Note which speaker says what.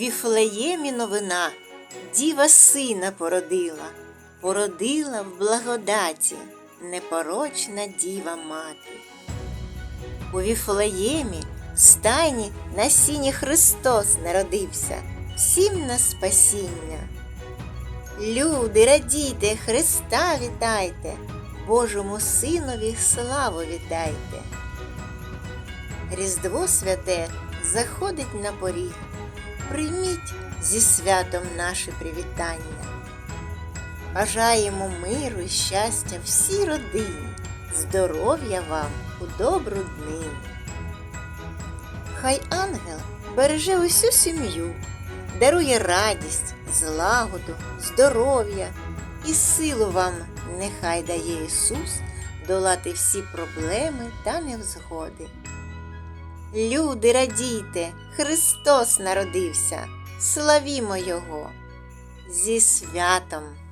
Speaker 1: Віфлеємі новина, діва сина породила, породила в благодаті непорочна діва мати. У Віфлеємі стайні на сіні Христос народився, всім на спасіння. Люди, радійте, Христа вітайте, Божому Синові славу віддайте. Різдво святе заходить на поріг. Прийміть зі святом наше привітання. Бажаємо миру і щастя всій родині, здоров'я вам у добру днину. Хай ангел береже усю сім'ю, дарує радість, злагоду, здоров'я і силу вам нехай дає Ісус долати всі проблеми та невзгоди. Люди, радійте, Христос народився, славімо Його зі святом!